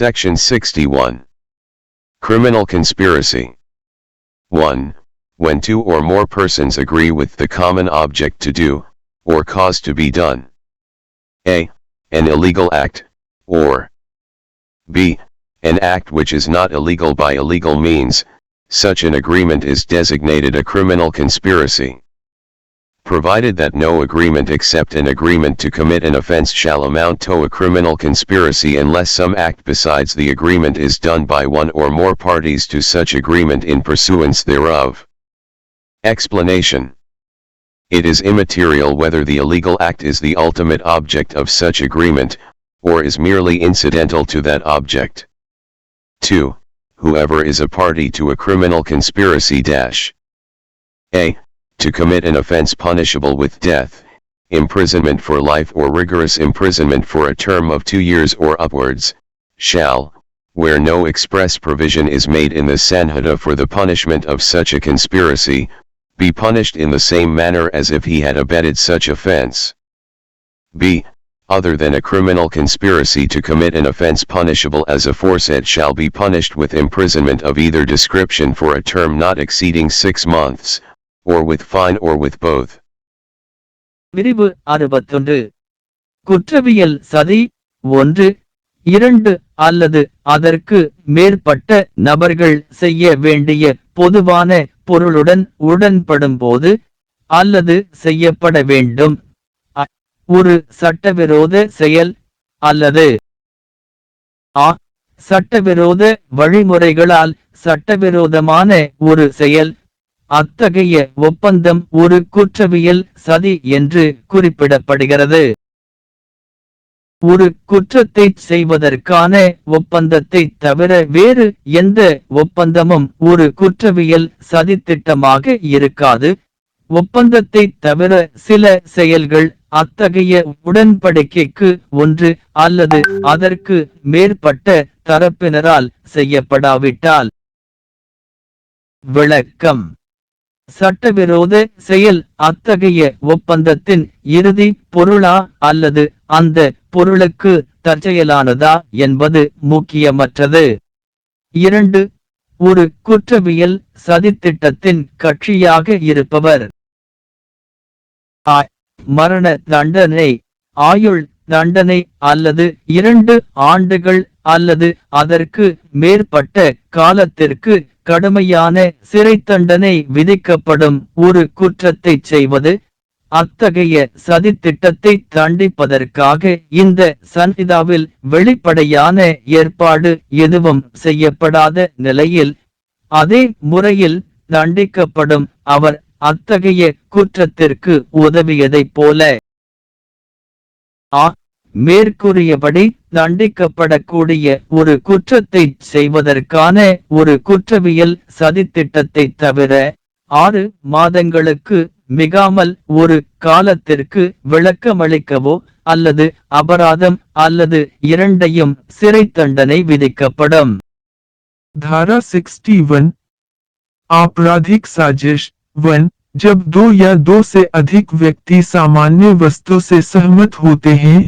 Section 61. Criminal Conspiracy 1. When two or more persons agree with the common object to do, or cause to be done. A. An illegal act, or b. An act which is not illegal by illegal means, such an agreement is designated a criminal conspiracy. Provided that no agreement except an agreement to commit an offense shall amount to a criminal conspiracy unless some act besides the agreement is done by one or more parties to such agreement in pursuance thereof. Explanation It is immaterial whether the illegal act is the ultimate object of such agreement, or is merely incidental to that object. 2. Whoever is a party to a criminal conspiracy dash. A. To commit an offense punishable with death, imprisonment for life or rigorous imprisonment for a term of two years or upwards, shall, where no express provision is made in the Sanhedrin for the punishment of such a conspiracy, be punished in the same manner as if he had abetted such offense. b other than a criminal conspiracy to commit an offense punishable as aforesaid shall be punished with imprisonment of either description for a term not exceeding six months, or with fine or with both. விரிவு அறுபத்தொன்று. குற்றவியல் சதி ஒன்று. இரண்டு அல்லது அதற்கு மேற்பட்ட நபர்கள் செய்ய வேண்டிய பொதுவான பொருளுடன் உடன்படும்போது அல்லது செய்யப்பட வேண்டும். ஒரு சட்டவிரோத செயல் அல்லது ஆ சட்டவிரோத வழிமுறைகளால் சட்டவிரோதமான ஒரு செயல் அத்தகைய ஒப்பந்தம் ஒரு குற்றவியல் சதி என்று குறிப்பிடப்படுகிறது. ஒரு குற்றத்தை செய்வதற்கான ஒப்பந்தத்தை தவிர வேறு எந்த ஒப்பந்தமும் ஒரு குற்றவியல் சதித்திட்டமாக இருக்காது. ஒப்பந்தத்தை தவிர சில செயல்கள் அத்தகைய உடன்படிக்கைக்கு ஒன்று அல்லது அதற்கு மேற்பட்ட தரப்பினரால் செய்யப்படாவிட்டால். விளக்கம். சட்டவிரோத செயல் அத்தகைய ஒப்பந்தத்தின் இறுதி பொருளா அல்லது அந்த பொருளுக்கு தற்செயலானதா என்பது முக்கியமற்றது. இரண்டு ஒரு குற்றவியல் சதித்திட்டத்தின் கட்சியாக இருப்பவர். மரண தண்டனை ஆயுள் தண்டனை அல்லது இரண்டு ஆண்டுகள் அல்லது அதற்கு மேற்பட்ட காலத்திற்கு கடுமையான சிறை தண்டனை விதிக்கப்படும் ஒரு குற்றத்தை செய்வது அத்தகைய சதித்திட்டத்தை தண்டிப்பதற்காக இந்த சன்ஹிதாவில் வெளிப்படையான ஏற்பாடு எதுவும் செய்யப்படாத நிலையில் அதே முறையில் தண்டிக்கப்படும் அவர் அத்தகைய குற்றத்திற்கு உதவியதைப் போல. ஆ மேற்கூறியபடி தண்டிக்கப்படக்கூடிய ஒரு குற்றத்தை செய்வதற்கான ஒரு குற்றவியல் சதித்திட்டத்தை தவிர ஆறு மாதங்களுக்கு மிகாமல் ஒரு காலத்திற்கு விளக்கமளிக்கவோ அல்லது அபராதம் அல்லது இரண்டையும் சிறை தண்டனை விதிக்கப்படும் धारा 61 आपराधिक साजिश वन जब दो या दो से अधिक व्यक्ति सामान्य वस्तु से सहमत होते हैं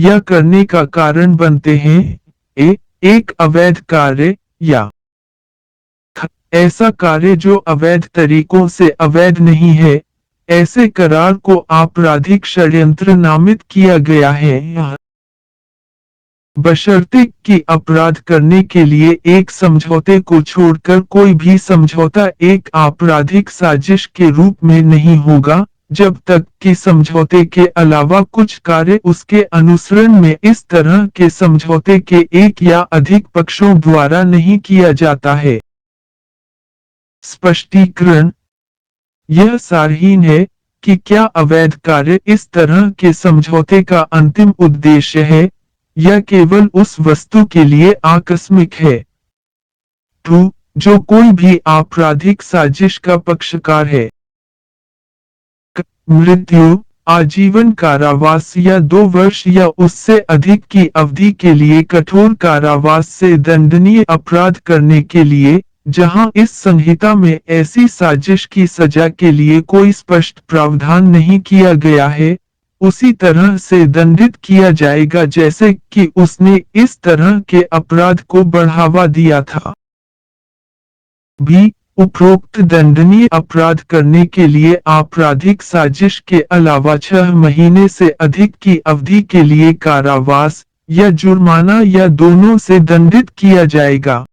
या करने का कारण बनते हैं? ए, एक अवैध कार्य या ऐसा कार्य जो अवैध तरीकों से अवैध नहीं है, ऐसे करार को आपराधिक षड्यंत्र नामित किया गया है। बशर्ते कि अपराध करने के लिए एक समझौते को छोड़कर कोई भी समझौता एक आपराधिक साजिश के रूप में नहीं होगा जब तक कि समझौते के अलावा कुछ कार्य उसके अनुसरण में इस तरह के समझौते के एक या अधिक पक्षों द्वारा नहीं किया जाता है। स्पष्टीकरण। यह सारहीन है कि क्या अवैध कार्य इस तरह के समझौते का अंतिम उद्देश्य है, या केवल उस वस्तु के लिए आकस्मिक है। टू, जो कोई भी आपराधिक साजिश का पक्षकार है। मृत्यु, आजीवन कारावास या दो वर्ष या उससे अधिक की अवधि के लिए कठोर कारावास से दंडनीय अपराध करने के लिए, जहाँ इस संहिता में ऐसी साजिश की सजा के लिए कोई स्पष्ट प्रावधान नहीं किया गया है, उसी तरह से दंडित किया जाएगा जैसे कि उसने इस तरह के अपराध को बढ़ावा दिया था। भी उपरोक्त दंडनीय अपराध करने के लिए आपराधिक साजिश के अलावा छह महीने से अधिक की अवधि के लिए कारावास या जुर्माना या दोनों से दंडित किया जाएगा।